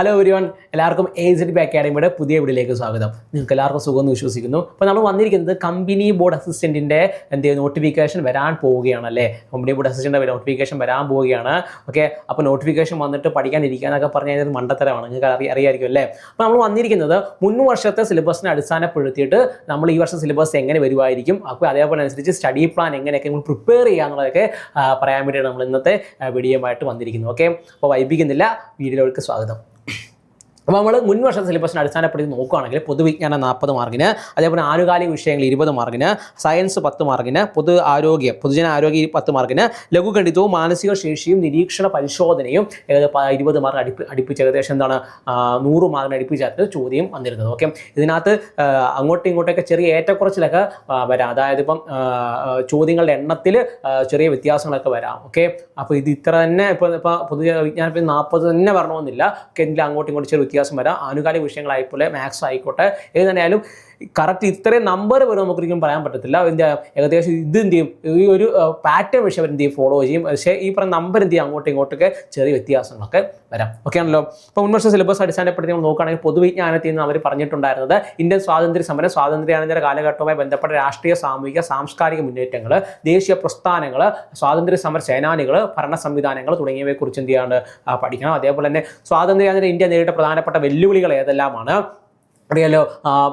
Hello everyone എല്ലാവർക്കും A Z B അക്കാഡമിയുടെ പുതിയ വീഡിയോയിലേക്ക് സ്വാഗതം. നിങ്ങൾക്ക് എല്ലാവർക്കും സുഖം എന്ന് വിശ്വസിക്കുന്നു. അപ്പോൾ നമ്മൾ വന്നിരിക്കുന്നത് കമ്പനി ബോർഡ് അസിസ്റ്റന്റിന്റെ എന്ത് നോട്ടിഫിക്കേഷൻ വരാൻ പോവുകയാണ് അല്ലേ കമ്പനി ബോർഡ് അസിസ്റ്റന്റ് നോട്ടിഫിക്കേഷൻ വരാൻ പോവുകയാണ്. ഓക്കെ അപ്പോൾ നോട്ടിഫിക്കേഷൻ വന്നിട്ട് പഠിക്കാനിരിക്കാനൊക്കെ പറഞ്ഞു കഴിഞ്ഞാൽ മണ്ടത്തരമാണ്. നിങ്ങൾക്ക് അറിയ അറിയായിരിക്കും അല്ലേ? അപ്പോൾ നമ്മൾ വന്നിരിക്കുന്നത് മുൻ വർഷത്തെ സിലബസിനെ അടിസ്ഥാനപ്പെടുത്തിയിട്ട് നമ്മൾ ഈ വർഷം സിലബസ് എങ്ങനെ വരുമായിരിക്കും അപ്പോൾ അതേപോലെ അനുസരിച്ച് സ്റ്റഡി പ്ലാൻ എങ്ങനെയൊക്കെ നമ്മൾ പ്രിപ്പയർ ചെയ്യുക എന്നുള്ളതൊക്കെ പറയാൻ വേണ്ടിയാണ് നമ്മൾ ഇന്നത്തെ വീഡിയോ ആയിട്ട് വന്നിരിക്കുന്നത്. ഓക്കെ അപ്പോൾ വൈപിക്കുന്നില്ല വീഡിയോയിലേക്ക് സ്വാഗതം. അപ്പോൾ നമ്മൾ മുൻവർഷ സിലബസിന് അടിസ്ഥാനപ്പെടുത്തി നോക്കുകയാണെങ്കിൽ പൊതുവിജ്ഞാനം നാൽപ്പത് മാർക്കിന് അതേപോലെ ആനുകാലിക വിഷയങ്ങൾ ഇരുപത് മാർക്കിന് സയൻസ് പത്ത് മാർക്കിന് പൊതു ആരോഗ്യം പൊതുജന ആരോഗ്യം പത്ത് മാർക്കിന് ലഘുഗണിതവും മാനസിക ശേഷിയും നിരീക്ഷണ പരിശോധനയും ഇരുപത് മാർക്ക് അടുപ്പി അടുപ്പിച്ച് ഏകദേശം എന്താണ് നൂറ് മാർക്കിന് അടുപ്പിച്ചായിട്ട് ചോദ്യം വന്നിരുന്നത്. ഓക്കെ ഇതിനകത്ത് അങ്ങോട്ടും ഇങ്ങോട്ടൊക്കെ ചെറിയ ഏറ്റക്കുറച്ചിലൊക്കെ വരാം. അതായത് ഇപ്പം ചോദ്യങ്ങളുടെ എണ്ണത്തിൽ ചെറിയ വ്യത്യാസങ്ങളൊക്കെ വരാം. ഓക്കെ അപ്പോൾ ഇത് ഇത്ര തന്നെ ഇപ്പോൾ ഇപ്പോൾ പൊതുജന വിജ്ഞാനത്തിൽ നാൽപ്പത് തന്നെ വരണമെന്നില്ല. എങ്കിലും അങ്ങോട്ടും ഇങ്ങോട്ടും ചെറിയ വരാം. ആനുകാലിക വിഷയങ്ങളായിപ്പോലെ മാത്സ് ആയിക്കോട്ടെ. ഏത് തന്നെയായാലും കറക്റ്റ് ഇത്രയും നമ്പർ വരും നമുക്കൊരിക്കലും പറയാൻ പറ്റത്തില്ല. എന്താ ഏകദേശം ഇത് എന്ത് ചെയ്യും? ഈ ഒരു പാറ്റേൺ വിഷയം എന്ത് ചെയ്യും? ഫോളോ ചെയ്യും. പക്ഷേ ഈ പറഞ്ഞ നമ്പർ എന്ത് ചെയ്യും? അങ്ങോട്ടും ഇങ്ങോട്ടൊക്കെ ചെറിയ വ്യത്യാസങ്ങളൊക്കെ വരാം. ഓക്കെ ആണല്ലോ? അപ്പോൾ മുൻവർഷ സിലബസ് അടിസ്ഥാനപ്പെടുത്തി നമ്മൾ നോക്കുകയാണെങ്കിൽ പൊതുവിജ്ഞാനത്തിൽ നിന്ന് അവർ പറഞ്ഞിട്ടുണ്ടായിരുന്നത് ഇന്ത്യൻ സ്വാതന്ത്ര്യ സമരം സ്വാതന്ത്ര്യാനന്തര കാലഘട്ടവുമായി ബന്ധപ്പെട്ട രാഷ്ട്രീയ സാമൂഹിക സാംസ്കാരിക മുന്നേറ്റങ്ങൾ ദേശീയ പ്രസ്ഥാനങ്ങൾ സ്വാതന്ത്ര്യ സമര സേനാനികൾ ഭരണ സംവിധാനങ്ങൾ തുടങ്ങിയവയെക്കുറിച്ച് എന്ത് ചെയ്യാണ് പഠിക്കണം. അതേപോലെ തന്നെ സ്വാതന്ത്ര്യാനന്തര ഇന്ത്യ നേരിട്ട പ്രധാനപ്പെട്ട വെല്ലുവിളികൾ ഏതെല്ലാമാണ്? അറിയാലോ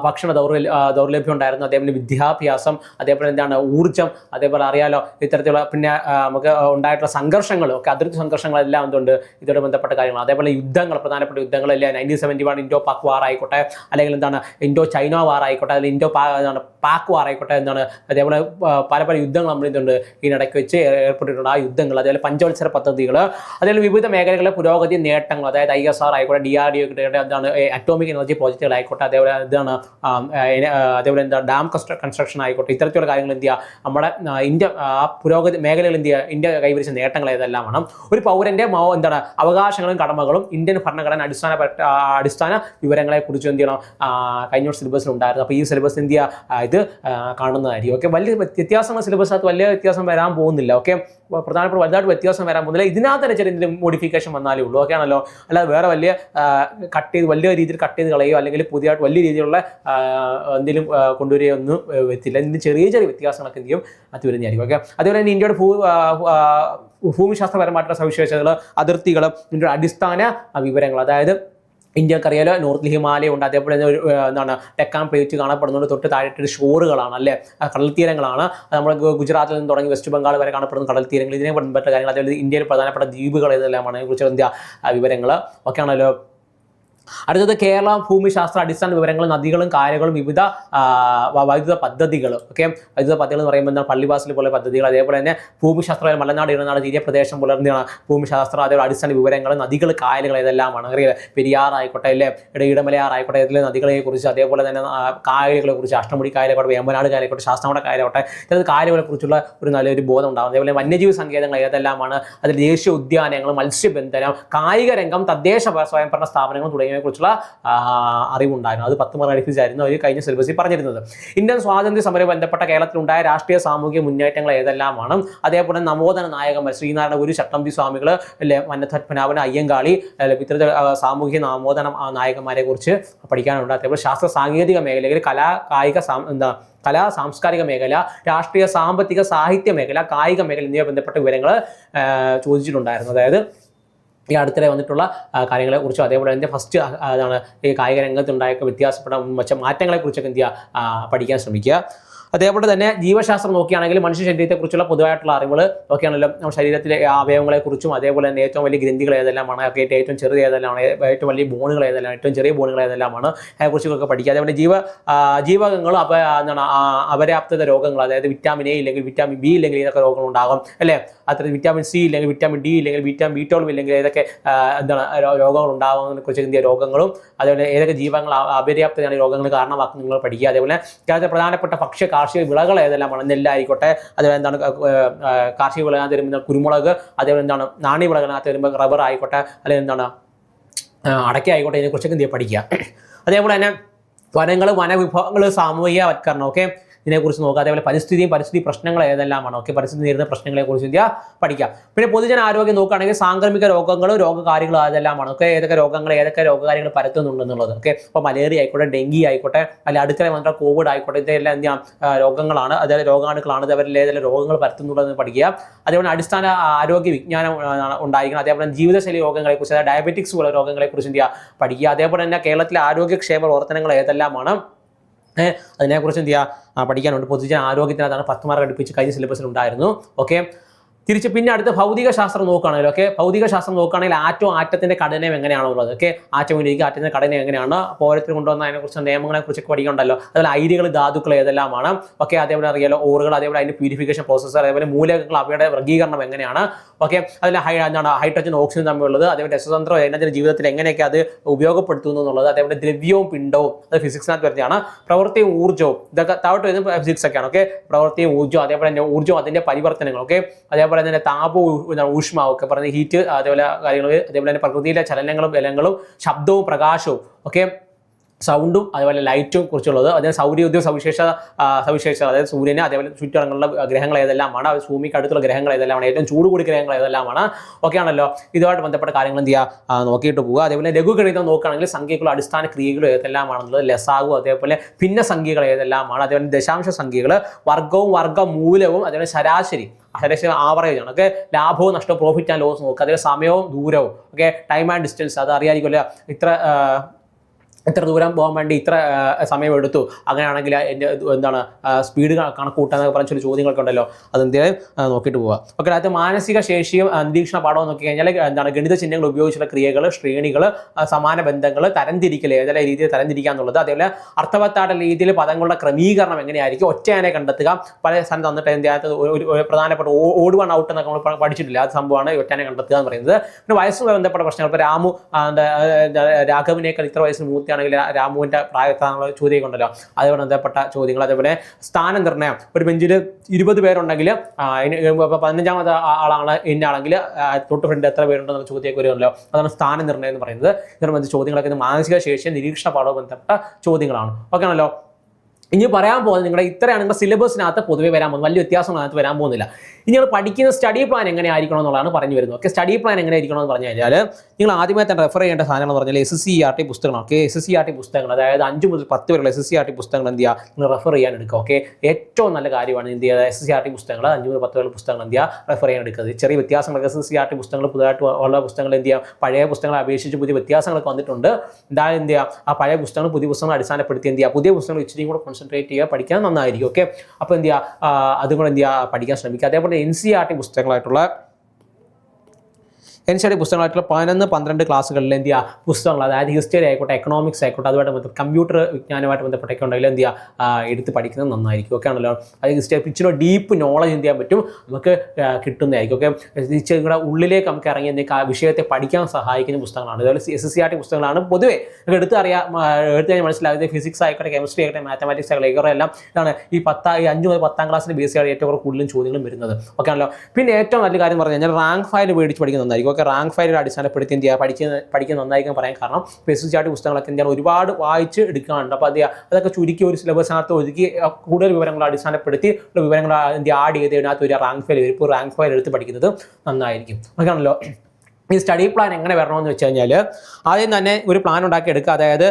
ഭക്ഷണ ദൗർലഭ്യം ദൗർലഭ്യം ഉണ്ടായിരുന്നു. അതേപോലെ വിദ്യാഭ്യാസം അതേപോലെ എന്താണ് ഊർജം അതേപോലെ അറിയാലോ ഇത്തരത്തിലുള്ള പിന്നെ നമുക്ക് ഉണ്ടായിട്ടുള്ള സംഘർഷങ്ങൾ ഒക്കെ അതിർത്തി സംഘർഷങ്ങളെല്ലാം എന്തുണ്ട് ഇതോട് ബന്ധപ്പെട്ട കാര്യങ്ങൾ അതേപോലെ യുദ്ധങ്ങൾ പ്രധാനപ്പെട്ട യുദ്ധങ്ങളെല്ലാം nineteen seventy one Indo Pak war ആയിക്കോട്ടെ അല്ലെങ്കിൽ എന്താണ് ഇൻഡോ ചൈന വാർ ആയിക്കോട്ടെ അല്ലെങ്കിൽ ഇൻഡോ എന്താണ് പാക് വാർ ആയിക്കോട്ടെ എന്താണ് അതേപോലെ പല പല യുദ്ധങ്ങൾ നമ്മൾ ഇതുണ്ട് ഇതിനിടയ്ക്ക് വെച്ച് ഏർപ്പെട്ടിട്ടുണ്ട്. ആ യുദ്ധങ്ങൾ അതേപോലെ പഞ്ചവത്സര പദ്ധതികൾ അതേപോലെ വിവിധ മേഖലകളിലെ പുരോഗതി നേട്ടങ്ങൾ അതായത് ഐ എസ് ആർ ആയിക്കോട്ടെ ഡി ആർ ഡി എന്താണ് അറ്റോമിക് എനർജി പ്രോജക്റ്റുകളായിക്കോട്ടെ അതേപോലെ ആ, അതേപോലെ എന്താ ഡാം കൺസ്ട്രക്ഷൻ ആയിക്കോട്ടെ ഇത്തരത്തിലുള്ള കാര്യങ്ങൾ എന്ത് ചെയ്യുക നമ്മുടെ ഇന്ത്യ ആ പുരോഗതി മേഖലകൾ എന്ത് ചെയ്യുക ഇന്ത്യ കൈവരിച്ച നേട്ടങ്ങൾ ഏതെല്ലാമാണ് ഒരു പൗരന്റെ എന്താണ് അവകാശങ്ങളും കടമകളും ഇന്ത്യൻ ഭരണഘടന അടിസ്ഥാന അടിസ്ഥാന വിവരങ്ങളെ കുറിച്ച് എന്ത് ചെയ്യണം കഴിഞ്ഞ സിലബസിൽ ഉണ്ടായിരുന്നു. അപ്പോൾ ഈ സിലബസ് എന്ത് ചെയ്യുക ഇത് കാണുന്നതായിരിക്കും. ഓക്കെ വലിയ വ്യത്യാസങ്ങൾ സിലബസിനകത്ത് വലിയ വ്യത്യാസം വരാൻ പോകുന്നില്ല. ഓക്കെ പ്രധാനപ്പെട്ട വലുതായിട്ട് വ്യത്യാസം വരാൻ പോകുന്നില്ല. ഇതിനകത്ത് തന്നെ ചെറിയ എന്തെങ്കിലും മോഡിഫിക്കേഷൻ വന്നാലേ ഉള്ളൂ. ഓക്കെ ആണല്ലോ? അല്ലാതെ വേറെ വലിയ കട്ട് ചെയ്ത് വലിയ രീതിയിൽ കട്ട് ചെയ്ത് കളയുകയോ അല്ലെങ്കിൽ പുതിയതായിട്ട് വലിയ രീതിയിലുള്ള എന്തെങ്കിലും കൊണ്ടുവരികയോ ഒന്നും വരത്തില്ല ഇതിന് ചെറിയ ചെറിയ വ്യത്യാസങ്ങളൊക്കെ എന്ത് ചെയ്യും? അത് വരുന്നതായിരിക്കും. ഓക്കെ അതേപോലെ തന്നെ ഇന്ത്യയുടെ ഭൂ ഭൂമിശാസ്ത്രപരമായിട്ടുള്ള സവിശേഷതകൾ അതിർത്തികൾ ഇതിന്റെ അടിസ്ഥാന വിവരങ്ങൾ അതായത് ഇന്ത്യക്കറിയാലോ നോർത്ത് ഹിമാലയ ഉണ്ട്. അതേപോലെ തന്നെ ഒരു എന്താണ് ടെക്കാൻ പ്ലേറ്റ് കാണപ്പെടുന്നുണ്ട്. തൊട്ട് താഴെട്ട് ഷോറുകളാണ് അല്ലേ? കടൽ തീരങ്ങളാണ്. നമ്മൾ ഗുജറാത്തിൽ നിന്ന് തുടങ്ങി വെസ്റ്റ് ബംഗാൾ വരെ കാണപ്പെടുന്ന കടൽ തീരങ്ങൾ. ഇതിനെ ബന്ധപ്പെട്ട കാര്യങ്ങൾ അതേപോലെ ഇന്ത്യയിൽ പ്രധാനപ്പെട്ട ദ്വീപുകൾ ഇതെല്ലാമാണ്. അതിനെക്കുറിച്ച് ഇന്ത്യ വിവരങ്ങൾ ഒക്കെ ആണല്ലോ അടുത്തത് കേരള ഭൂമിശാസ്ത്ര അടിസ്ഥാന വിവരങ്ങൾ നദികളും കാര്യങ്ങളും വിവിധ വൈദ്യുത പദ്ധതികൾ ഓക്കെ വൈദ്യുത പദ്ധതികൾ എന്ന് പറയുമ്പോൾ എന്താണ്? പള്ളിവാസൽ പോലെ പദ്ധതികൾ അതേപോലെ തന്നെ ഭൂമിശാസ്ത്ര മലനാട് ഇടനാട് തീരപ്രദേശം പുലർന്നെയാണ് ഭൂമിശാസ്ത്ര അതേപോലെ അടിസ്ഥാന വിവരങ്ങൾ നദികൾ കായലുകൾ ഇതെല്ലാമാണ്. അറിയില്ല? പെരിയാർ ആയിക്കോട്ടെ അല്ലേ ഇടമലയാർ ഇതിലെ നദികളെ കുറിച്ച് അതേപോലെ തന്നെ കായലുകളെ കുറിച്ച് അഷ്ടമുടി കായലായിക്കോട്ടെ വേമ്പനാട് കായലായിക്കോട്ടെ ശാസ്ത്രമുടെ കായലായിക്കോട്ടെ ഇത്തരത്തിൽ കായലുകളെ കുറിച്ചുള്ള ഒരു നല്ലൊരു ബോധം ഉണ്ടാകും അതേപോലെ വന്യജീവി സങ്കേതങ്ങൾ ഏതെല്ലാമാണ്? അതിൽ ദേശീയ ഉദ്യാനങ്ങൾ മത്സ്യബന്ധനം കായിക രംഗം തദ്ദേശ സ്വയംഭരണ സ്ഥാപനങ്ങൾ തുടങ്ങിയവയെ കുറിച്ചുള്ള അറിവുണ്ടായിരുന്നു. അത് പത്ത് മാർക്ക് അടുപ്പിച്ചായിരുന്നു അവർ കഴിഞ്ഞ സിലബസിൽ പറഞ്ഞിരുന്നത്. ഇന്ത്യൻ സ്വാതന്ത്ര്യ സമരം ബന്ധപ്പെട്ട കേരളത്തിലുണ്ടായ രാഷ്ട്രീയ സാമൂഹിക മുന്നേറ്റങ്ങൾ ഏതെല്ലാമാണ്? അതേപോലെ നവോധന നായകന്മാർ ശ്രീനാരായണ ഗുരു ചട്ടമ്പി സ്വാമികൾ അല്ലെ മന്നപത്മനാഭൻ അയ്യങ്കാളി ഇത്തരത്തിൽ സാമൂഹിക ആ, നായകന്മാരെ കുറിച്ച് പഠിക്കാനുണ്ട്. അതേപോലെ ശാസ്ത്ര സാങ്കേതിക മേഖലയിൽ കലാ കായിക എന്താ കലാ സാംസ്കാരിക മേഖല രാഷ്ട്രീയ സാമ്പത്തിക സാഹിത്യ മേഖല കായിക മേഖല എന്നിവ ബന്ധപ്പെട്ട വിവരങ്ങൾ ചോദിച്ചിട്ടുണ്ടായിരുന്നു. അതായത് ഈ അടുത്തിടെ വന്നിട്ടുള്ള കാര്യങ്ങളെ കുറിച്ചും അതേപോലെ തന്നെ ഫസ്റ്റ് അതാണ് ഈ കായിക രംഗത്തുണ്ടായ വ്യത്യാസപ്പെട്ട മറ്റ മാറ്റങ്ങളെ കുറിച്ചൊക്കെ എന്ത് ചെയ്യുക പഠിക്കാൻ ശ്രമിക്കുക. അതേപോലെ തന്നെ ജീവശാസ്ത്രം നോക്കുകയാണെങ്കിൽ മനുഷ്യ ശരീരത്തെക്കുറിച്ചുള്ള പൊതുവായിട്ടുള്ള അറിവുകൾ നോക്കിയാണല്ലോ നമ്മുടെ ശരീരത്തിലെ അവയവങ്ങളെക്കുറിച്ചും അതേപോലെ തന്നെ ഏറ്റവും വലിയ ഗ്രന്ഥികൾ ഏതെല്ലാമാണ് ഒക്കെ ഏറ്റവും ചെറിയ ഏതെല്ലാമാണ് ഏറ്റവും വലിയ ബോണുകൾ ഏതെല്ലാം ഏറ്റവും ചെറിയ ബോണുകൾ ഏതെല്ലാമാണ് അതിനെക്കുറിച്ചൊക്കെ പഠിക്കുക. അതേപോലെ ജീവ ആ, ജീവകങ്ങളും അപ എന്താണ് അപര്യാപ്തത രോഗങ്ങൾ അതായത് വിറ്റാമിൻ എ ഇല്ലെങ്കിൽ വിറ്റാമിൻ ബി ഇല്ലെങ്കിൽ ഇതൊക്കെ രോഗങ്ങൾ ഉണ്ടാകും അല്ലേ? അത്ര വിറ്റാമിൻ സി ഇല്ലെങ്കിൽ വിറ്റാമിൻ ഡി ഇല്ലെങ്കിൽ വിറ്റാമിൻ ബി ട്വൽവ് ഇല്ലെങ്കിൽ ഏതൊക്കെ എന്താണ് രോഗങ്ങൾ ഉണ്ടാകുന്നതിനെ കുറിച്ച് എന്തിയ രോഗങ്ങളും അതേപോലെ ഏതൊക്കെ ജീവങ്ങൾ അപര്യാപ്തതയാണ് രോഗങ്ങൾ കാരണമാക്കുന്നത് നിങ്ങൾ പഠിക്കുക. അതേപോലെ പ്രധാനപ്പെട്ട ഭക്ഷ്യ കാർഷിക വിളകൾ ഏതെല്ലാമാണ് നെല്ലായിക്കോട്ടെ അതേപോലെ എന്താണ് കാർഷിക വിളകൾക്ക് വരുമ്പോൾ കുരുമുളക് അതേപോലെ എന്താണ് നാണ്യ വിളകൾക്ക് വരുമ്പോൾ റബ്ബർ ആയിക്കോട്ടെ അല്ലെങ്കിൽ എന്താണ് അടയ്ക്ക ആയിക്കോട്ടെ ഇതിനെക്കുറിച്ചൊക്കെ എന്ത് പഠിക്കുക. അതേപോലെ തന്നെ വനങ്ങൾ വനവിഭവങ്ങൾ സാമൂഹികവൽക്കരണം ഓക്കെ ഇതിനെക്കുറിച്ച് നോക്കുക. അതേപോലെ പരിസ്ഥിതിയും പരിസ്ഥിതി പ്രശ്നങ്ങൾ ഏതെല്ലാമാണ്? ഓക്കെ പരിസ്ഥിതി നേരിടുന്ന പ്രശ്നങ്ങളെക്കുറിച്ച് ഇന്ത്യ പഠിക്കാം പിന്നെ പൊതുജന ആരോഗ്യം നോക്കുകയാണെങ്കിൽ സാംക്രമിക രോഗങ്ങളും രോഗകാരികളും അതെല്ലാമാണ്. ഓക്കെ ഏതൊക്കെ രോഗങ്ങൾ ഏതൊക്കെ രോഗകാരികൾ പരത്തുന്നുണ്ടെന്നുള്ളത് ഓക്കെ ഇപ്പോൾ മലേറിയ ആയിക്കോട്ടെ ഡെങ്കി ആയിക്കോട്ടെ അല്ലെ അടുക്കള വന്ന കോവിഡ് ആയിക്കോട്ടെ ഇതെല്ലാം എന്ത് രോഗങ്ങളാണ്. അതായത് രോഗാണുക്കളാണ്. ഇതവരിൽ ഏതെല്ലാം രോഗങ്ങൾ പരത്തുന്നുള്ളതെന്ന് പഠിക്കുക. അതേപോലെ അടിസ്ഥാന ആരോഗ്യ വിജ്ഞാനം ഉണ്ടായിരിക്കണം. അതേപോലെ ജീവിതശൈലി രോഗങ്ങളെക്കുറിച്ച് അതായത് ഡയബറ്റിക്സ് പോലുള്ള രോഗങ്ങളെക്കുറിച്ച് ഇന്ത്യ പഠിക്കുക. അതേപോലെ തന്നെ കേരളത്തിലെ ആരോഗ്യക്ഷേമ പ്രവർത്തനങ്ങൾ ഏതെല്ലാമാണ്? അതിനെക്കുറിച്ച് എന്ത് ചെയ്യുക പഠിക്കാനുണ്ട്. പൊതുജന ആരോഗ്യത്തിനകത്താണ് പത്ത് മാർക്ക് അടുപ്പിച്ച് കഴിഞ്ഞ സിലബസിൽ ഉണ്ടായിരുന്നു. ഓക്കെ തിരിച്ച് പിന്നെ അടുത്ത ഭൗതിക ശാസ്ത്രം നോക്കുകയാണെങ്കിൽ ഓക്കെ ഭൗതിക ശാസ്ത്രം നോക്കുകയാണെങ്കിൽ ആറ്റവും ആറ്റത്തിന്റെ ഘടനയും എങ്ങനെയാണുള്ളത് ഓക്കെ ആറ്റം ഇരിക്കുക ആറ്റത്തിന്റെ ഘടന എങ്ങനെയാണ്? പോരത്തിന് കൊണ്ടുവന്ന അതിനെക്കുറിച്ച് നിയമങ്ങളെ കുറിച്ചൊക്കെ പഠിക്കണ്ടല്ലോ. അതുപോലെ ഐരികൾ ധാതുക്കൾ ഏതെല്ലാമാണ്? ഓക്കെ അതേപോലെ അറിയാലോ ഓറുകൾ അതേപോലെ അതിന്റെ പ്യൂരിഫിക്കേഷൻ പ്രോസസ്സർ അതേപോലെ മൂലകങ്ങൾ അവയുടെ വർഗീകരണം എങ്ങനെയാണ്? ഓക്കെ അതിൽ ഹൈ എന്താണ് ഹൈഡ്രജൻ ഓക്സിജൻ തമ്മിലുള്ളത് അതേപോലെ രസതന്ത്രം ദൈനംദിന ജീവിതത്തിൽ എങ്ങനെയൊക്കെ അത് ഉപയോഗപ്പെടുത്തുന്നു എന്നുള്ളത് അതേപോലെ ദ്രവ്യവും പിണ്ടവും അത് ഫിസിക്സിനകത്ത് വരുന്നതാണ്. പ്രവൃത്തിയും ഊർജവും ഇതൊക്കെ താഴോട്ട് വരുന്ന ഫിസിക്സ് ഒക്കെയാണ് ഓക്കെ പ്രവൃത്തിയും ഊർജവും അതേപോലെ തന്നെ ഊർജവും അതിന്റെ പരിവർത്തനങ്ങൾ ഓക്കെ അതേപോലെ തന്നെ താപവും ഊഷ്മാവ് ഒക്കെ പറഞ്ഞ ഹീറ്റ് അതേപോലെ കാര്യങ്ങൾ അതേപോലെ തന്നെ പ്രകൃതിയിലെ ചലനങ്ങളും ബലങ്ങളും ശബ്ദവും പ്രകാശവും ഒക്കെ സൗണ്ടും അതേപോലെ ലൈറ്റും കുറിച്ചുള്ളത്. അതിന് സൗരയൂഥ്യ സവിശേഷ സവിശേഷ സവിശേഷത അതായത് സൂര്യനെ അതേപോലെ ചുറ്റുറങ്ങുള്ള ഗ്രഹങ്ങൾ ഏതെല്ലാമാണ് അത് ഭൂമിക്ക് അടുത്തുള്ള ഗ്രഹങ്ങൾ ഏതെല്ലാമാണ് ഏറ്റവും ചൂട് കൂടി ഗ്രഹങ്ങൾ ഏതെല്ലാമാണ് ഒക്കെ ആണല്ലോ ഇതുമായിട്ട് ബന്ധപ്പെട്ട കാര്യങ്ങൾ എന്ത് ചെയ്യുക നോക്കിയിട്ട് പോകുക അതേപോലെ ലഘുഗണിതം നോക്കുകയാണെങ്കിൽ സംഖ്യകളും അടിസ്ഥാന ക്രിയകളും ഏതെല്ലാമാണെന്നുള്ളത് ലസാഗും അതേപോലെ ഭിന്ന സംഖ്യകൾ ഏതെല്ലാമാണ് അതേപോലെ ദശാംശ സംഖ്യകൾ വർഗവും വർഗമൂലവും അതേപോലെ ശരാശരി. ശരാശരി ആവറേജ് ആണ് ഓക്കെ? ലാഭവും നഷ്ടവും പ്രോഫിറ്റ് ആൻഡ് ലോസ് നോക്കുക അതിൽ സമയവും ദൂരവും. ഓക്കെ? ടൈം ആൻഡ് ഡിസ്റ്റൻസ് അത് അറിയാതിരിക്കുമല്ലോ ഇത്ര ആ, ഇത്ര ദൂരം പോകാൻ വേണ്ടി ഇത്ര സമയം എടുത്തു. അങ്ങനെയാണെങ്കിൽ എന്റെ എന്താണ് സ്പീഡ് കണക്ക് കൂട്ടാന്നൊക്കെ പറഞ്ഞ ചില ചോദ്യങ്ങളൊക്കെ ഉണ്ടല്ലോ. അത് എന്തായാലും നോക്കിയിട്ട് പോവുക. ഓക്കെ അതായത് മാനസിക ശേഷിയും നിരീക്ഷണ പാഠവും നോക്കി കഴിഞ്ഞാൽ എന്താണ് ഗണിത ചിഹ്നങ്ങൾ ഉപയോഗിച്ചുള്ള ക്രിയകൾ ശ്രേണികൾ സമാന ബന്ധങ്ങൾ തരംതിരിക്കൽ ഏതെല്ലാം രീതിയിൽ തരംതിരിക്കുക എന്നുള്ളത്. അതേപോലെ അർത്ഥവത്തായ രീതിയിൽ പദങ്ങളുടെ ക്രമീകരണം എങ്ങനെയായിരിക്കും? ഒറ്റയാനെ കണ്ടെത്തുക. പല സ്ഥലം തന്നിട്ട് എന്ത് ഒരു- പ്രധാനപ്പെട്ട ഓട് വൺ ഔട്ട് എന്നൊക്കെ നമ്മൾ പഠിച്ചിട്ടില്ല? അത് സംഭവമാണ് ഒറ്റയാനെ കണ്ടെത്തുക എന്ന് പറയുന്നത്. പിന്നെ വയസ്സുമായി ബന്ധപ്പെട്ട പ്രശ്നങ്ങൾ. ഇപ്പോൾ രാമു രാഘവിനേക്കാൾ ഇത്ര വയസ്സിന് മൂർത്തിയാണെങ്കിൽ രാമുവിന്റെ പ്രായത്താനുള്ള ചോദ്യമൊക്കെ ഉണ്ടല്ലോ അതുമായി ബന്ധപ്പെട്ട ചോദ്യങ്ങൾ. അതേപോലെ സ്ഥാനം നിർണയം ഒരു ബെഞ്ചിൽ ഇരുപത് പേരുണ്ടെങ്കിൽ പതിനഞ്ചാമത് ആളാണ് ഇന്ന ആണെങ്കിൽ തൊട്ട് ഫ്രണ്ട് എത്ര പേരുണ്ടെന്നുള്ള ചോദ്യമൊക്കെ വരുമല്ലോ. അതാണ് സ്ഥാനം നിർണയം എന്ന് പറയുന്നത്. ഇതിനുമ്പോൾ ചോദ്യങ്ങളൊക്കെ മാനസിക ശേഷി നിരീക്ഷണ പാഠവും ബന്ധപ്പെട്ട ചോദ്യങ്ങളാണ്. ഓക്കെ ആണല്ലോ? ഇനി പറയാൻ പോകുന്നത് നിങ്ങളുടെ ഇത്രയാണ് നിങ്ങളുടെ സിലബസിനകത്ത് പൊതുവെ വരാൻ പോകുന്നത്. വലിയ വ്യത്യാസങ്ങൾ അതിനകത്ത് വരാൻ പോകുന്നില്ല. ഇനി നിങ്ങൾ പഠിക്കുന്ന സ്റ്റഡി പ്ലാൻ എങ്ങനെ ആയിരിക്കണം എന്നുള്ളതാണ് പറഞ്ഞു വരുന്നത്. ഓക്കെ സ്റ്റഡി പ്ലാൻ എങ്ങനെ ആയിരിക്കണം എന്ന് പറഞ്ഞു കഴിഞ്ഞാൽ നിങ്ങൾ ആദ്യമേ തന്നെ റെഫർ ചെയ്യേണ്ട സാധനങ്ങൾ എന്ന് പറഞ്ഞാൽ എസ് സി ആർ ടി പുസ്തകങ്ങൾ okay S S C R T പുസ്തകങ്ങൾ അതായത് അഞ്ച് മുതൽ പത്ത് വരെയുള്ള S S C R T പുസ്തകങ്ങൾ എന്ത് ചെയ്യുക? നിങ്ങൾ റെഫർ ചെയ്യാൻ എടുക്കുക. ഓക്കെ ഏറ്റവും നല്ല കാര്യമാണ് എന്ത് ചെയ്യുക? S S C R T പുസ്തകങ്ങൾ അഞ്ച് മുതൽ പത്ത് വരെയുള്ള പുസ്തകങ്ങൾ എന്ത് ചെയ്യുക? റെഫർ ചെയ്യാൻ എടുക്കുന്നത് ചെറിയ വ്യത്യാസങ്ങളൊക്കെ S S C R T പുസ്തകങ്ങൾ പുതുതായിട്ട് ഉള്ള പുസ്തകങ്ങൾ എന്ത് ചെയ്യുക? പഴയ പുസ്തകങ്ങളെ അപേക്ഷിച്ച് പുതിയ വ്യത്യാസങ്ങളൊക്കെ വന്നിട്ടുണ്ട്. എന്തായാലും എന്ത് ചെയ്യുക? ആ പഴയ പുസ്തകങ്ങൾ പുതിയ പുസ്തകങ്ങൾ അടിസ്ഥാനപ്പെടുത്തി എന്ത് ചെയ്യുക? പുതിയ പുസ്തകങ്ങൾ ഇച്ചിരി കൂടെ കോൺസെൻട്രേറ്റ് ചെയ്യുക പഠിക്കാൻ നന്നായിരിക്കും ഓക്കെ അപ്പോൾ എന്ത് ചെയ്യുക? അതും എന്ത് ചെയ്യുക? പഠിക്കാൻ ശ്രമിക്കുക. അതേപോലെ എൻ സി ആർ ടി പുസ്തകങ്ങളായിട്ടുള്ള എൻ സി ആർ പുസ്തകങ്ങളായിട്ടുള്ള പതിനൊന്ന് പന്ത്രണ്ട് ക്ലാസ്സുകളിൽ എന്ത് ചെയ്യുക? പുസ്തകങ്ങൾ അതായത് ഹിസ്റ്ററി ആയിക്കോട്ടെ എക്കണോമിക്സ് ആയിക്കോട്ടെ അതുമായിട്ട് ബന്ധപ്പെട്ട് കമ്പ്യൂട്ടർ വിജ്ഞാനമായിട്ട് ബന്ധപ്പെട്ടൊക്കെ ഉണ്ടെങ്കിൽ എന്ത് ചെയ്യുക? എടുത്ത് പഠിക്കുന്നത് നന്നായിരിക്കും. ഓക്കെ ആണല്ലോ? അത് ഹിസ്റ്ററി ഇച്ചിരി ഡീപ്പ് നോളജ് എന്ത് ചെയ്യാൻ പറ്റും? നമുക്ക് കിട്ടുന്നതായിരിക്കും. ഓക്കെ നിങ്ങളുടെ ഉള്ളിലേക്ക് നമുക്ക് ഇറങ്ങി എന്തെങ്കിലും ആ വിഷയത്തെ പഠിക്കാൻ സഹായിക്കുന്ന പുസ്തകങ്ങളാണ്. അതുപോലെ S S C R T പുസ്തകങ്ങളാണ് പൊതുവേ. എടുത്ത് അറിയാം എടുത്തു കഴിഞ്ഞാൽ മനസ്സിലാകുന്നത് ഫിസിക്സ് ആയിക്കോട്ടെ കെമിസ്ട്രി ആയിക്കോട്ടെ മാത്തമാറ്റിക്സ് ആയിക്കോട്ടെ എല്ലാം ഇതാണ് ഈ പത്താ ഈ അഞ്ച് മുതൽ പത്താം ക്ലാസ്സിന് ബേസ് ചെയ്യാണ് ഏറ്റവും കൂടുതലും ചോദ്യങ്ങളും വരുന്നത്. ഓക്കെ ആണല്ലോ? പിന്നെ ഏറ്റവും നല്ല കാര്യം പറഞ്ഞു കഴിഞ്ഞാൽ റാങ്ക് ഫയൽ മേടിച്ച് പഠിക്കുന്നത് ഓക്കെ റാങ്ക് ഫയലിൽ അടിസ്ഥാനപ്പെടുത്തി എന്ത് ചെയ്യുക? പഠിക്കുന്ന പഠിക്കുന്ന നന്നായിരിക്കും പറയാൻ കാരണം എസ് ചാർട്ട് പുസ്തകങ്ങളൊക്കെ എന്താണ് ഒരുപാട് വായിച്ച് എടുക്കാനുണ്ട്. അപ്പോൾ അത് അതൊക്കെ ചുരുക്കി ഒരു സിലബസിനകത്ത് ഒതുക്കി കൂടുതൽ വിവരങ്ങൾ അടിസ്ഥാനപ്പെടുത്തി വിവരങ്ങൾ എന്ത് ആഡ് ചെയ്ത് ഇതിനകത്ത് ഒരു റാങ്ക് ഫയൽ വരും ഇപ്പോൾ റാങ്ക് ഫയൽ എടുത്ത് പഠിക്കുന്നത് നന്നായിരിക്കും. ഓക്കെ ആണല്ലോ ഈ സ്റ്റഡി പ്ലാൻ എങ്ങനെ വരണമെന്ന് വെച്ച് കഴിഞ്ഞാൽ ആദ്യം തന്നെ ഒരു പ്ലാൻ ഉണ്ടാക്കി എടുക്കുക അതായത്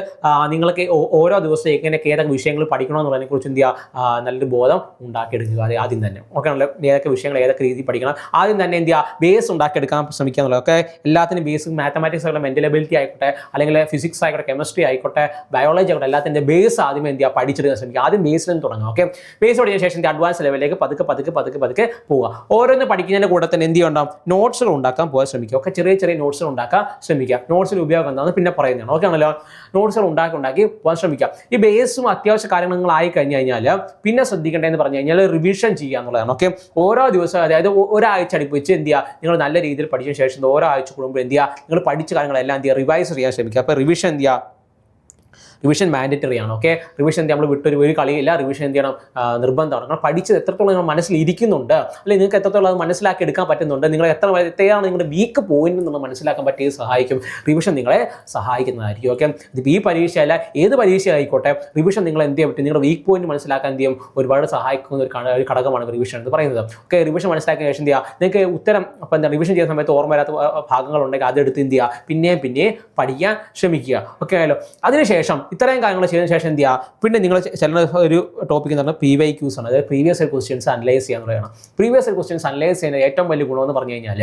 നിങ്ങൾക്ക് ഓരോ ദിവസവും എങ്ങനെയൊക്കെ ഏതൊക്കെ വിഷയങ്ങൾ പഠിക്കണമെന്നുള്ളതിനെ കുറിച്ച് എന്ത് ചെയ്യുക? നല്ലൊരു ബോധം ഉണ്ടാക്കിയെടുക്കുക. അത് ആദ്യം തന്നെ. ഓക്കെ നല്ല ഏതൊക്കെ വിഷയങ്ങൾ ഏതൊക്കെ രീതിയിൽ പഠിക്കണം? ആദ്യം തന്നെ എന്ത് ചെയ്യുക? ബേസ് ഉണ്ടാക്കിയെടുക്കാൻ ശ്രമിക്കുക എന്നുള്ളത്. ഒക്കെ എല്ലാത്തിനും ബേസ് മാത്തമാറ്റിക്സ് ആയിക്കോട്ടെ മെന്റൽ എബിലിറ്റി ആയിക്കോട്ടെ അല്ലെങ്കിൽ ഫിസിക്സ് ആയിക്കോട്ടെ കെമിസ്ട്രി ആയിക്കോട്ടെ ബയോളജി ആയിക്കോട്ടെ എല്ലാത്തിന്റെ ബേസ് ആദ്യം എന്ത് ചെയ്യുക? പഠിച്ചെടുക്കാൻ ശ്രമിക്കുക. ആദ്യം ബേസിൽ നിന്ന് തുടങ്ങുക ഓക്കെ ബേസ് പഠിച്ച ശേഷം അഡ്വാൻസ് ലെവലിലേക്ക് പതുക്കെ പതുക്കെ പതുക്കെ പതുക്കെ പോവുക. ഓരോന്ന് പഠിക്കുന്നതിന്റെ കൂടെ തന്നെ എന്ത് ചെയ്യണം നോട്ട്സുകൾ ഉണ്ടാക്കാൻ പോകാൻ ശ്രമിക്കുക. ഒക്കെ ചെറിയ ചെറിയ നോട്ട്സുകൾ ഉണ്ടാക്കാൻ ശ്രമിക്കുക. നോട്ട്സിൽ ഉപയോഗം എന്താണെന്ന് പിന്നെ പറയുന്നതാണ്. ഓക്കെ ആണല്ലോ? നോട്ട്സുകൾ ഉണ്ടാക്കി ഉണ്ടാക്കി പോകാൻ ശ്രമിക്കുക. ഈ ബേസും അത്യാവശ്യ കാര്യങ്ങളായി കഴിഞ്ഞു കഴിഞ്ഞാൽ പിന്നെ ശ്രദ്ധിക്കേണ്ടതെന്ന് പറഞ്ഞു കഴിഞ്ഞാൽ റിവിഷൻ ചെയ്യുക എന്നുള്ളതാണ്. ഓക്കെ ഓരോ ദിവസം അതായത് ഒരാഴ്ച അടുപ്പിച്ച് എന്ത് ചെയ്യുക? നിങ്ങൾ നല്ല രീതിയിൽ പഠിച്ച ശേഷം ഓരോ ആഴ്ച കൂടുമ്പോൾ എന്ത് ചെയ്യുക? നിങ്ങൾ പഠിച്ച കാര്യങ്ങളെല്ലാം എന്ത് ചെയ്യുക? റിവൈസ് ചെയ്യാൻ ശ്രമിക്കുക. അപ്പോൾ റിവിഷൻ എന്ത് ചെയ്യുക? റിവിഷൻ മാൻഡറ്ററി ആണ്. ഓക്കെ റിവിഷൻ നമ്മൾ വിട്ടൊരു ഒരു കളിയില്ല. റിവിഷൻ എന്ത് ചെയ്യണം? നിർബന്ധമാണ്. നിങ്ങൾ പഠിച്ചത് എത്രത്തോളം നിങ്ങൾ മനസ്സിലിരിക്കുന്നുണ്ട് അല്ലെങ്കിൽ നിങ്ങൾക്ക് എത്രത്തോളം അത് മനസ്സിലാക്കി എടുക്കാൻ പറ്റുന്നുണ്ട്. നിങ്ങൾ എത്ര എത്രയാണ് നിങ്ങളുടെ വീക്ക് പോയിന്റ് എന്നുള്ളത് മനസ്സിലാക്കാൻ പറ്റിയത് സഹായിക്കും. റിവിഷൻ നിങ്ങളെ സഹായിക്കുന്നതായിരിക്കും. ഓക്കെ ഇതിപ്പോൾ ഈ പരീക്ഷയല്ല ഏത് പരീക്ഷ ആയിക്കോട്ടെ റിവിഷൻ നിങ്ങൾ എന്ത് ചെയ്യാൻ പറ്റും? നിങ്ങളുടെ വീക്ക് പോയിന്റ് മനസ്സിലാക്കാൻ എന്ത് ചെയ്യും? ഒരുപാട് സഹായിക്കുന്ന ഒരു ഘടകമാണ് റിവിഷൻ എന്ന് പറയുന്നത്. ഓക്കെ റിവിഷൻ മനസ്സിലാക്കിയ ശേഷം എന്ത് ചെയ്യുക? നിങ്ങൾക്ക് ഉത്തരം അപ്പം എന്താ റിവിഷൻ ചെയ്യുന്ന സമയത്ത് ഓർമ്മ വരാത്ത ഭാഗങ്ങളുണ്ടെങ്കിൽ അതെടുത്ത് എന്ത് ചെയ്യുക? പിന്നെയും പിന്നെയും പഠിക്കാൻ ശ്രമിക്കുക. ഓക്കെ ആയാലോ അതിനുശേഷം ഇത്രയും കാര്യങ്ങൾ ചെയ്തതിനു ശേഷം എന്ത് ചെയ്യുക? പിന്നെ നിങ്ങൾ ചില ഒരു ടോപ്പിക് എന്ന് പറഞ്ഞാൽ പി വൈ ക്യൂസ് ആണ്. അതായത് പ്രീവിയസ് ക്വസ്റ്റ്യൻസ് അനലൈസ് ചെയ്യാൻ പറയണം പ്രീവിയസ് ക്വസ്റ്റ്യൻസ് അനലൈസ് ചെയ്യുന്ന ഏറ്റവും വലിയ ഗുണമെന്ന് പറഞ്ഞു കഴിഞ്ഞാൽ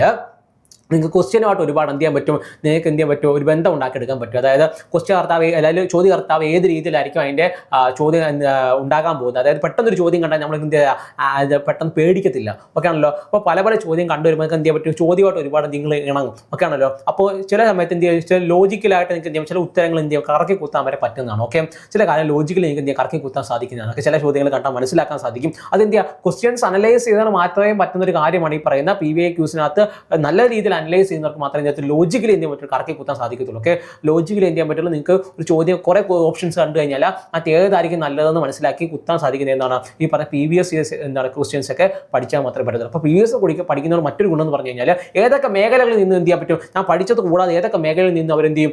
നിങ്ങൾക്ക് ക്വസ്റ്റ്യനുമായിട്ട് ഒരുപാട് എന്ത് ചെയ്യാൻ പറ്റും? നിങ്ങൾക്ക് എന്ത് ചെയ്യാൻ പറ്റും? ഒരു ബന്ധം ഉണ്ടാക്കിയെടുക്കാൻ പറ്റും. അതായത് ക്വസ്റ്റ്യൻ കർത്താവ് അതായത് ചോദ്യകർത്താവ് ഏത് രീതിയിലായിരിക്കും അതിന്റെ ചോദ്യം ഉണ്ടാകാൻ പോകുന്നത്? അതായത് പെട്ടെന്നൊരു ചോദ്യം കണ്ടാൽ നമ്മൾ എന്ത് ചെയ്യുക പെട്ടെന്ന് പേടിക്കത്തില്ല. ഓക്കെ ആണല്ലോ? അപ്പോൾ പല പല ചോദ്യം കണ്ടുവരുമ്പോൾ നിങ്ങൾക്ക് എന്ത് ചെയ്യാൻ പറ്റും? ചോദ്യമായിട്ട് ഒരുപാട് നിങ്ങൾ ഇണങ്ങും. ഓക്കെ ആണല്ലോ? അപ്പോൾ ചില സമയത്ത് എന്ത് ചെയ്യുക ചില ലോജിക്കലായിട്ട് നിങ്ങൾക്ക് എന്ത് ചെയ്യും ചില ഉത്തരങ്ങൾ എന്ത് ചെയ്യും കറക്കി കുത്താൻ വരെ പറ്റുന്നതാണ്. ഓക്കെ ചില കാര്യം ലോജിക്കലി നിങ്ങൾക്ക് എന്ത് ചെയ്യാം കറക്കി കുത്താൻ സാധിക്കുന്നതാണ്. ഒക്കെ ചില ചോദ്യങ്ങൾ കണ്ടാൽ മനസ്സിലാക്കാൻ സാധിക്കും. അത് എന്ത് ചെയ്യുക ക്വസ്റ്റ്യൻസ് അനലൈസ് ചെയ്താൽ മാത്രമേ പറ്റുന്ന ഒരു കാര്യമാണ് ഈ പറയുന്ന പി വി എ ക്യൂസിനകത്ത് നല്ല രീതിയിൽ അനലൈസ് ചെയ്യുന്നവർക്ക് മാത്രമേ ഇതിനകത്ത് ലോജിക്കലി എന്ത് ചെയ്യാൻ പറ്റും കറക്കി കുത്താൻ സാധിക്കത്തുള്ളൂ. ഓക്കെ ലോജിക്കലി എന്ത് ചെയ്യാൻ പറ്റുള്ളൂ? നിങ്ങൾക്ക് ഒരു ചോദ്യം കുറേ ഓപ്ഷൻസ് കണ്ടു കഴിഞ്ഞാൽ അത് ഏതായിരിക്കും നല്ലതെന്ന് മനസ്സിലാക്കി കുത്താൻ സാധിക്കുന്നത് എന്താണ്? ഈ പറഞ്ഞ പി വി എസ് എന്താണ് ക്വസ്റ്റ്യൻസ് ഒക്കെ പഠിച്ചാൽ മാത്രമേ പറ്റത്തുള്ളൂ. അപ്പോൾ പി വി എസ് പഠിക്കുക പഠിക്കുന്നവർ മറ്റൊരു ഗുണം എന്ന് പറഞ്ഞു കഴിഞ്ഞാൽ ഏതൊക്കെ മേഖലകളിൽ നിന്ന് എന്ത് ചെയ്യാൻ പറ്റും? ഞാൻ പഠിച്ചത് കൂടാതെ ഏതൊക്കെ മേഖലയിൽ നിന്ന് അവരെന്ത് ചെയ്യും?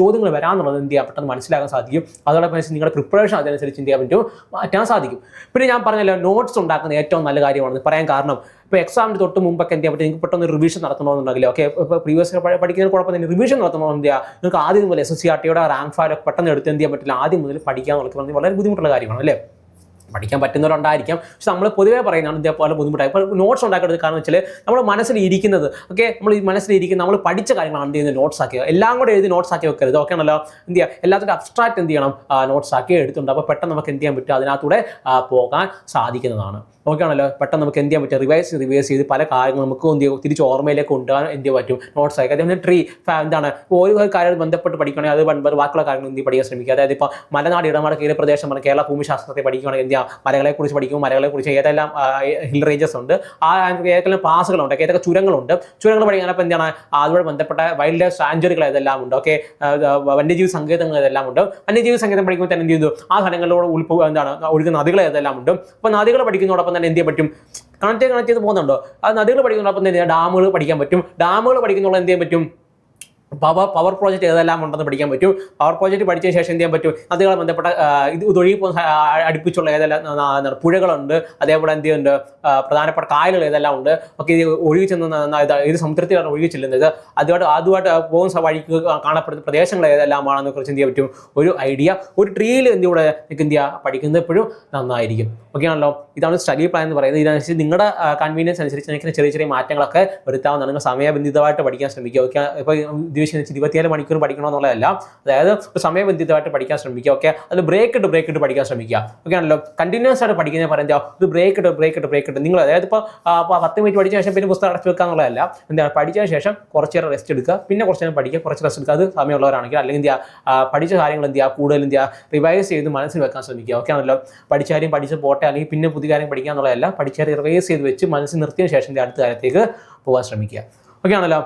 ചോദ്യങ്ങൾ വരാമെന്നുള്ളത് എന്ത് ചെയ്യാൻ പെട്ടെന്ന് മനസ്സിലാക്കാൻ സാധിക്കും. അതോടൊപ്പം നിങ്ങളുടെ പ്രിപ്പറേഷൻ അതനുസരിച്ച് എന്ത് ചെയ്യാൻ പറ്റും? മാറ്റാൻ സാധിക്കും. പിന്നെ ഞാൻ പറഞ്ഞല്ലോ നോട്ട്സ് ഉണ്ടാക്കുന്ന ഏറ്റവും നല്ല കാര്യമാണ് പറയാൻ കാരണം ഇപ്പോൾ എക്സാമിന് തൊട്ട് മുമ്പൊക്കെ എന്ത് ചെയ്യാൻ പറ്റും നിങ്ങൾക്ക് പെട്ടെന്ന് റിവിഷൻ നടത്തണമെന്നുണ്ടെങ്കിൽ ഓക്കെ ഇപ്പോൾ പ്രീവിയസ് പഠിക്കുന്നതിന് കുഴപ്പം തന്നെ. റിവിഷൻ നടത്തണമെന്ന് എന്ത് ചെയ്യുക നിങ്ങൾക്ക് ആദ്യം മുതൽ എസ് എസ് സി ആർ ടിയുടെ റാങ്ക് ഫയലൊക്കെ പെട്ടെന്ന് എടുത്ത് എന്ത് ചെയ്യാൻ പറ്റില്ല. ആദ്യം മുതൽ പഠിക്കാൻ എന്നുള്ളത് വളരെ ബുദ്ധിമുട്ടുള്ള കാര്യമാണ് അല്ലേ? പഠിക്കാൻ പറ്റുന്നവരുണ്ടായിരിക്കാം. പക്ഷെ നമ്മൾ പൊതുവേ പറയുന്നതാണ് ഇതേപോലെ ബുദ്ധിമുട്ടായി. ഇപ്പോൾ നോട്ട്സ് ഉണ്ടാക്കുന്നത് കാരണം വെച്ചാൽ നമ്മൾ മനസ്സിൽ ഇരിക്കുന്നത് ഓക്കെ നമ്മൾ ഇരിക്കുന്ന നമ്മൾ പഠിച്ച കാര്യങ്ങളാണ് എന്ത് ചെയ്യുന്നത്? നോട്ട്സ് ആക്കുക എല്ലാം കൂടെ എഴുതി നോട്ട്സ് ആക്കി വെക്കരുത്. ഓക്കെ ആണല്ലോ? എന്ത് ചെയ്യുക എല്ലാത്തിന്റെ അബ്സ്ട്രാക്ട് എന്ത് ചെയ്യണം? നോട്ട്സ് ആക്കി എടുത്തുണ്ട് അപ്പോൾ പെട്ടെന്ന് നമുക്ക് എന്ത് ചെയ്യാൻ പറ്റും? അതിനകത്തൂടെ പോകാൻ സാധിക്കുന്നതാണ്. ഓക്കെ ആണല്ലോ പെട്ടെന്ന് നമുക്ക് എന്ത് ചെയ്യാൻ പറ്റും? റിവൈസ് റിവൈസ് ചെയ്ത് പല കാര്യങ്ങളും നമുക്ക് എന്ത് ചെയ്യും? തിരിച്ച് ഓർമ്മയിലേക്ക് കൊണ്ടുപോകാൻ എന്ത് ചെയ്യാൻ പറ്റും? നോട്ട്സ് ആയി അതേപോലെ ട്രീ എന്താണ്? ഓരോ കാര്യം ബന്ധപ്പെട്ട് പഠിക്കുകയാണെങ്കിൽ അത് ബാക്കിയുള്ള കാര്യങ്ങൾ എന്ത് പഠിക്കാൻ ശ്രമിക്കുക. അതായത് ഇപ്പോൾ മലനാട് ഇടനാട് കേരള പ്രദേശം പറഞ്ഞ കേരള ഭൂമിശാസ്ത്രത്തെ പഠിക്കുകയാണെങ്കിൽ എന്ത് ചെയ്യാം? മലകളെക്കുറിച്ച് പഠിക്കും. മലകളെക്കുറിച്ച് ഏതെല്ലാം ഹിൽ റേഞ്ചസ് ഉണ്ട്. ആ ഏതെല്ലാം പാസുകളുണ്ട് ഏതൊക്കെ ചുരങ്ങളുണ്ട്. ചുരങ്ങൾ പഠിക്കാൻ അപ്പോൾ എന്താണ്? അതുമായി ബന്ധപ്പെട്ട വൈൽഡ് ലൈഫ് സാഞ്ചുറികൾ ഏതെല്ലാം ഉണ്ട്? ഓക്കെ വന്യജീവി സങ്കേതങ്ങൾ ഏതെല്ലാം ഉണ്ട്? വന്യജീവി സങ്കേതം പഠിക്കുമ്പോൾ തന്നെ എന്ത് ചെയ്തു ആ സ്ഥലങ്ങളിലൂടെ ഉൾപ്പ എന്താണ്? ഒഴുകുന്ന നദികൾ ഏതെല്ലാം ഉണ്ട്? അപ്പോൾ നദികൾ പഠിക്കുന്നതോടൊപ്പം തന്നെ എന്ത് ചെയ്യാൻ പറ്റും? കണക്ട് കണക്ട് ചെയ്ത് പോകുന്നുണ്ടോ? അത് നദികൾ പഠിക്കുന്നുണ്ടോ അപ്പം തന്നെ ഡാമുകൾ പഠിക്കാൻ പറ്റും. ഡാമുകൾ പഠിക്കുന്നുള്ള എന്ത് ചെയ്യാൻ പറ്റും? പവർ പവർ പ്രോജക്റ്റ് ഏതെല്ലാം ഉണ്ടെന്ന് പഠിക്കാൻ പറ്റും. പവർ പ്രോജക്റ്റ് പഠിച്ച ശേഷം എന്ത് ചെയ്യാൻ പറ്റും? അതുമായി ബന്ധപ്പെട്ട ഇത് ഇതൊഴുകി അടുപ്പിച്ചുള്ള ഏതെല്ലാം പുഴകളുണ്ട്. അതേപോലെ എന്ത് ചെയ്യുന്നുണ്ട്? പ്രധാനപ്പെട്ട കായലുകൾ ഏതെല്ലാം ഉണ്ട്? ഒക്കെ ഇത് ഒഴുകി ചെന്ന് ഇത് സമുദ്രത്തിലാണ് ഒഴുകി ചെല്ലുന്നത്. അതുമായിട്ട് അതുമായിട്ട് പോകുന്ന വഴിക്ക് കാണപ്പെടുന്ന പ്രദേശങ്ങൾ ഏതെല്ലാമാണെന്ന് കുറിച്ച് എന്ത് ചെയ്യാൻ പറ്റും? ഒരു ഐഡിയ. ഒരു ട്രീയിൽ എന്ത് ഇവിടെ? നിങ്ങൾക്ക് എന്ത് ചെയ്യുക പഠിക്കുന്നത് എപ്പോഴും നന്നായിരിക്കും. ഓക്കെ ആണല്ലോ? ഇതാണ് സ്റ്റഡി പ്ലാൻ എന്ന് പറയുന്നത്. ഇതിനനുസരിച്ച് നിങ്ങളുടെ കൺവീനിയൻസ് അനുസരിച്ച് നിങ്ങൾക്ക് ചെറിയ ചെറിയ മാറ്റങ്ങളൊക്കെ വരുത്താവുന്നതാണ്. നിങ്ങൾ സമയബന്ധിതമായിട്ട് പഠിക്കാൻ ശ്രമിക്കുക. ഓക്കെ ഇപ്പോൾ വെച്ച് ഇരുപത്തിയാൽ മണിക്കൂർ പഠിക്കണമെന്നുള്ളതല്ല അതായത് സമയബന്ധിതമായിട്ട് പഠിക്കാൻ ശ്രമിക്കുക ഓക്കെ അതിൽ ബ്രേക്ക് ഇട്ട് ബ്രേക്ക് ഇട്ട് പഠിക്കാൻ ശ്രമിക്കുക. ഓക്കെ ആണല്ലോ? കണ്ടിന്യൂസ് ആയിട്ട് പഠിക്കുന്നത് പറയുന്നത് ഇത് ബ്രേക്ക് ഇട്ട് ബ്രേക്ക് ഇട്ട് ബ്രേക്ക് ഇട്ട്. നിങ്ങൾ അതായത് ഇപ്പോൾ പത്ത് മിനിറ്റ് പഠിച്ച ശേഷം പിന്നെ പുസ്തകം അടച്ചു വെക്കുക എന്നുള്ളതല്ല. എന്താണ് പഠിച്ചതിന് ശേഷം കുറച്ച് നേരം റെസ്റ്റ് എടുക്കുക. പിന്നെ കുറച്ച് നേരം പഠിക്കുക. കുറച്ച് റെസ്റ്റ് എടുക്കുക. അത് സമയമുള്ളവരാണെങ്കിൽ അല്ലെങ്കിൽ എന്ത് പഠിച്ച കാര്യങ്ങൾ എന്ത് ചെയ്യുക കൂടുതൽ എന്ത് ചെയ്യുക റിവൈസ് ചെയ്ത് മനസ്സിൽ വെക്കാൻ ശ്രമിക്കുക. ഓക്കെ ആണല്ലോ? പഠിച്ച കാര്യം പഠിച്ച് പോട്ടെ അല്ലെങ്കിൽ പിന്നെ പുതിയ കാര്യം പഠിക്കുക എന്നുള്ളതല്ല. പഠിച്ച റിവൈസ് ചെയ്ത് വെച്ച് മനസ്സിൽ നിർത്തിയ ശേഷം അടുത്ത കാര്യത്തേക്ക് പോകാൻ ശ്രമിക്കുക. ഓക്കെ ആണല്ലോ?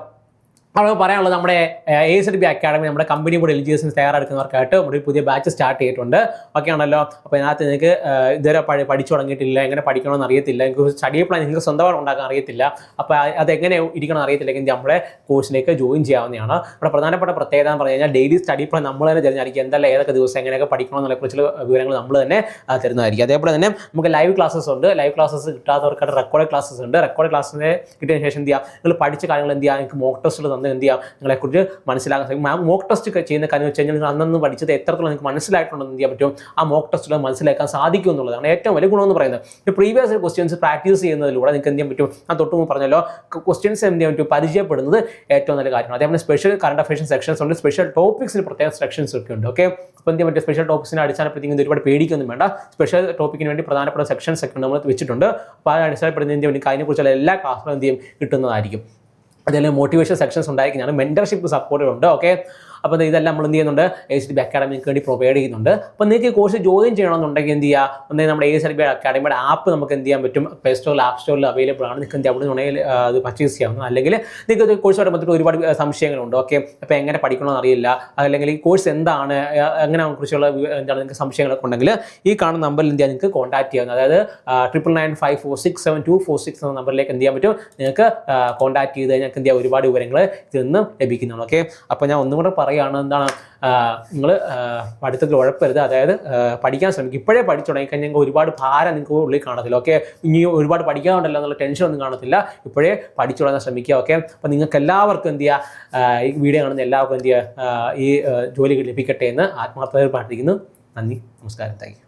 അവിടെ പറയാനുള്ളത് നമ്മുടെ എ എസ് ബി അക്കാഡമി നമ്മുടെ കമ്പനി ബോർഡ് എലിജിയേഷൻസ് തയ്യാറെടുക്കുന്നവർക്കായിട്ട് നമ്മുടെ പുതിയ ബാച്ച് സ്റ്റാർട്ട് ചെയ്തിട്ടുണ്ട്. ഓക്കെ ആണല്ലോ അപ്പോൾ ഇതിനകത്ത് നിങ്ങൾക്ക് ഇതുവരെ പഠി പഠിച്ചു തുടങ്ങിയിട്ടില്ല എങ്ങനെ പഠിക്കണമെന്ന് അറിയത്തില്ല നിങ്ങൾക്ക് സ്റ്റഡി പ്ലാൻ നിങ്ങൾക്ക് സ്വന്തമായിട്ട് ഉണ്ടാക്കാൻ അറിയത്തില്ല അപ്പോൾ അതെങ്ങനെ ഇരിക്കണം അറിയത്തില്ലെങ്കിൽ നമ്മുടെ കോഴ്സിലേക്ക് ജോയിൻ ചെയ്യാവുന്നതാണ്. നമ്മുടെ പ്രധാനപ്പെട്ട പ്രത്യേകത എന്ന് പറഞ്ഞു കഴിഞ്ഞാൽ ഡെയിലി സ്റ്റഡി പ്ലാൻ നമ്മൾ തന്നെ തിരഞ്ഞെടുക്കുക എന്തെല്ലാം ഏതൊക്കെ ദിവസം എങ്ങനെയൊക്കെ പഠിക്കണം എന്നുള്ള വിവരങ്ങൾ നമ്മൾ തന്നെ തരുന്നതായിരിക്കും. അതേപോലെ തന്നെ നമുക്ക് ലൈവ് ക്ലാസ്സസ് ഉണ്ട്. ലൈവ് ക്ലാസ്സസ് കിട്ടാത്തവർക്കായിട്ട് റെക്കോർഡ് ക്ലാസ്സസ് ഉണ്ട്. റെക്കോർഡ് ക്ലാസ്സിനെ കിട്ടിയതിന് ശേഷം എന്ത് ചെയ്യുക നിങ്ങൾ പഠിച്ച കാര്യങ്ങൾ എന്ത് ചെയ്യുക നിങ്ങൾക്ക് മോക്ക് തന്ന് എന്ത് ചെയ്യാം? നിങ്ങളെക്കുറിച്ച് മനസ്സിലാക്കാൻ സാധിക്കും. മോക്ക് ടെസ്റ്റ് ചെയ്യുന്ന കാര്യം വെച്ച് കഴിഞ്ഞാൽ നിങ്ങൾ അന്നന്ന് പഠിച്ചത് എത്രത്തോളം നിങ്ങൾക്ക് മനസ്സിലായിട്ടുണ്ടെന്ന് എന്ത് ചെയ്യാൻ പറ്റും? ആ മോക്ക് ടെസ്റ്റുകൾ മനസ്സിലാക്കാൻ സാധിക്കും എന്നുള്ളതാണ് ഏറ്റവും വലിയ ഗുണമെന്ന് പറയുന്നത്. പ്രീവിയസ് ക്വസ്റ്റ്യൻസ് പ്രാക്ടീസ് ചെയ്യുന്നതിലൂടെ നിങ്ങൾക്ക് എന്ത് ചെയ്യാൻ പറ്റും? ഞാൻ തൊട്ട് മുമ്പ് പറഞ്ഞല്ലോ ക്വസ്റ്റ്യൻസ് എന്ത് ചെയ്യാൻ പറ്റും? പരിചയപ്പെടുന്നത് ഏറ്റവും നല്ല കാര്യമാണ്. അതേപോലെ സ്പെഷ്യൽ കറണ്ട് അഫയേഴ്സ് സെക്ഷൻസ് ഉണ്ട്. സ്പെഷ്യൽ ടോപ്പിക്സിന് പ്രത്യേക സെക്ഷൻസ് ഒക്കെ ഉണ്ട്. ഓക്കെ അപ്പോൾ എന്ത് ചെയ്യാൻ സ്പെഷ്യൽ ടോപ്പിക്സിനെ അടിസ്ഥാനപ്പെടുത്തി ഒരുപാട് പേടിക്കൊന്നും വേണ്ട. സ്പെഷ്യൽ ടോപ്പിക്കിന് വേണ്ടി പ്രധാനപ്പെട്ട സെക്ഷൻസ് ഒക്കെ നമ്മൾ വെച്ചിട്ടുണ്ട്. അപ്പോൾ അത് അടിസ്ഥാനപ്പെടുന്നതിന് വേണ്ടി അതിനെക്കുറിച്ചുള്ള എല്ലാ ക്ലാസ്സുകളും എന്ത് ചെയ്യും? കിട്ടുന്നതായിരിക്കും. അതിൽ മോട്ടിവേഷൻ സെക്ഷൻസ് ഉണ്ടായിരിക്കുന്നതാണ് മെന്റർഷിപ്പ് സപ്പോർട്ടുണ്ട് ഓക്കെ അപ്പോൾ ഇതെല്ലാം നമ്മൾ എന്ത് ചെയ്യുന്നുണ്ട്? എ ഡി ബി അക്കാഡമിക്ക് വേണ്ടി പ്രൊവൈഡ് ചെയ്യുന്നുണ്ട്. അപ്പോൾ നിങ്ങൾക്ക് ഈ കോഴ്സ് ജോയിൻ ചെയ്യണമെന്നുണ്ടെങ്കിൽ എന്ത് ചെയ്യുക ഒന്നേ നമ്മുടെ എ ഡി ബി അക്കാഡമിയുടെ ആപ്പ് നമുക്ക് എന്ത് ചെയ്യാൻ പറ്റും? പ്ലേ സ്റ്റോറിൽ ആപ്പ് സ്റ്റോറിൽ അവൈലബിൾ ആണ്. നിങ്ങൾക്ക് എന്ത് അവിടെ വേണമെങ്കിൽ അത് പർച്ചേസ് ചെയ്യാവുന്നത് അല്ലെങ്കിൽ നിങ്ങൾക്ക് കോഴ്സുമായിട്ട് ബന്ധപ്പെട്ട് ഒരുപാട് സംശയങ്ങളുണ്ട്. ഓക്കെ അപ്പോൾ എങ്ങനെ പഠിക്കണമെന്ന് അറിയില്ല. അല്ലെങ്കിൽ ഈ കോഴ്സ് എന്താണ്? അങ്ങനെ കുറിച്ചുള്ള എന്താണ് നിങ്ങൾക്ക് സംശയങ്ങളൊക്കെ ഉണ്ടെങ്കിൽ ഈ കാണുന്ന നമ്പറിൽ എന്ത് ചെയ്യാൻ നിങ്ങൾക്ക് കോൺടാക്ട് ചെയ്യാവുന്നത് അതായത് triple nine five four six seven two four six എന്ന നമ്പറിലേക്ക് എന്ത് ചെയ്യാൻ പറ്റും? നിങ്ങൾക്ക് കോൺടാക്ട് ചെയ്ത് കഴിഞ്ഞാൽ എന്ത് ചെയ്യാം? ഒരുപാട് വിവരങ്ങൾ ഇതിൽ നിന്ന് ലഭിക്കുന്നതാണ്. ഓക്കെ അപ്പോൾ ഞാൻ ഒന്നും കൂടെ പറയുകയാണ് എന്താണ് നിങ്ങൾ പഠിത്തത്തിൽ ഉഴപ്പരുത്. അതായത് പഠിക്കാൻ ശ്രമിക്കും ഇപ്പോഴേ പഠിച്ചു തുടങ്ങിക്കഴിഞ്ഞാൽ ഒരുപാട് ഭാരം നിങ്ങൾക്ക് ഉള്ളിൽ കാണത്തില്ല. ഓക്കെ ഇനി ഒരുപാട് പഠിക്കാനുണ്ടല്ലോ എന്നുള്ള ടെൻഷൻ ഒന്നും കാണത്തില്ല. ഇപ്പോഴേ പഠിച്ചു തുടങ്ങാൻ ശ്രമിക്കുക. ഓക്കെ അപ്പോൾ നിങ്ങൾക്ക് എല്ലാവർക്കും എന്ത് ചെയ്യുക ഈ വീഡിയോ കാണുന്ന എല്ലാവർക്കും എന്ത് ചെയ്യുക ഈ ജോലി ലഭിക്കട്ടെ എന്ന് ആത്മാർത്ഥതയിൽ പ്രാർത്ഥിക്കുന്നു. നന്ദി. നമസ്കാരം. താങ്ക്